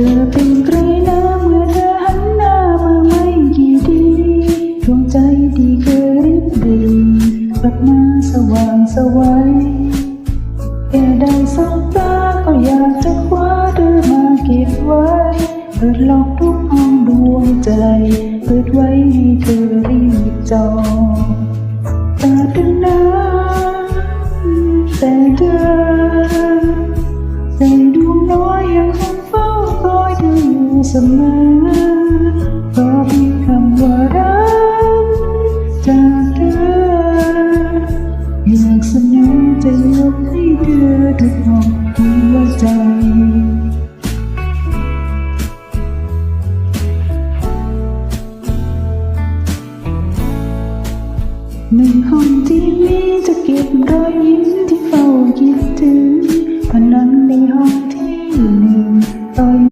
ธอเป็นใครนะเมื่อเธอหันหน้ามาไม่กี่ทีดวงใจที่เคยริบหรี่กลับมาสว่างสวัยแค่ได้สบตาก็อยากจะคว้าเธอมาเก็บไว้ เปิดล็อกทุกห้องดวงใจ เปิดไว้ให้เธอรีบจองตาดึงน้ำแต่เธอใจดวงน้อยยังคง เสมอเพราะมีคำว่ารักจากเธออยากเสนอจะยกให้เธอทุกห้องหัวใจหนึ่งห้องที่มีจะเก็บรอยยิ้มที่เฝ้าคิดถึงผนังในห้อง